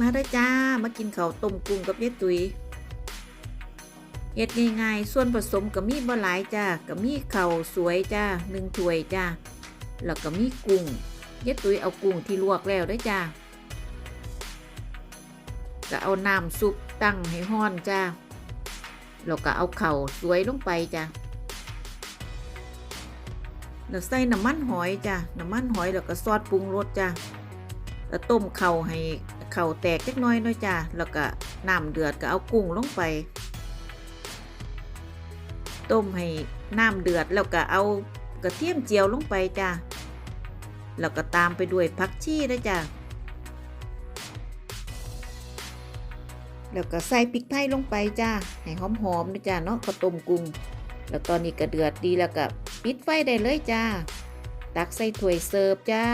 มาเด้จ้า มากินข้าวต้มกุ้งกับยายตุยเฮ็ดง่ายๆส่วนผสมก็มีบ่หลายจ้าก็มีข้าวสวยจ้าหนึ่งถ้วยจ้าแล้วก็มีกุ้งยายตุยเอากุ้งที่ลวกแล้วเด้จ้าก็เอาน้ำซุปตั้งให้ห้อนจ้าแล้วก็เอาเข่าวสวยลงไปจ้าแล้วใส่น้ำมันหอยจ้าน้ำมันหอยแล้วก็ซอสปรุงรสจ้า แล้วต้มเข่าให้เข่าแตกจักน้อยหน้อยจ้าแล้วก็น้ำเดือดก็เอากุ้งลงไป ต้มให้น้ำเดือดแล้วก็เอากระเทียมเจียวลงไปจ้าแล้วก็ตามไปด้วยผักชีด้วยจ้าแล้วก็ใส่พริกไทยลงไปจ้าให้หอมๆนะจ้าเนาะก็ต้มกุ้งแล้วตอนนี้ก็เดือดดีแล้วก็ปิดไฟได้เลยจ้า ตักใส่ถ้วยเสิร์ฟจ้า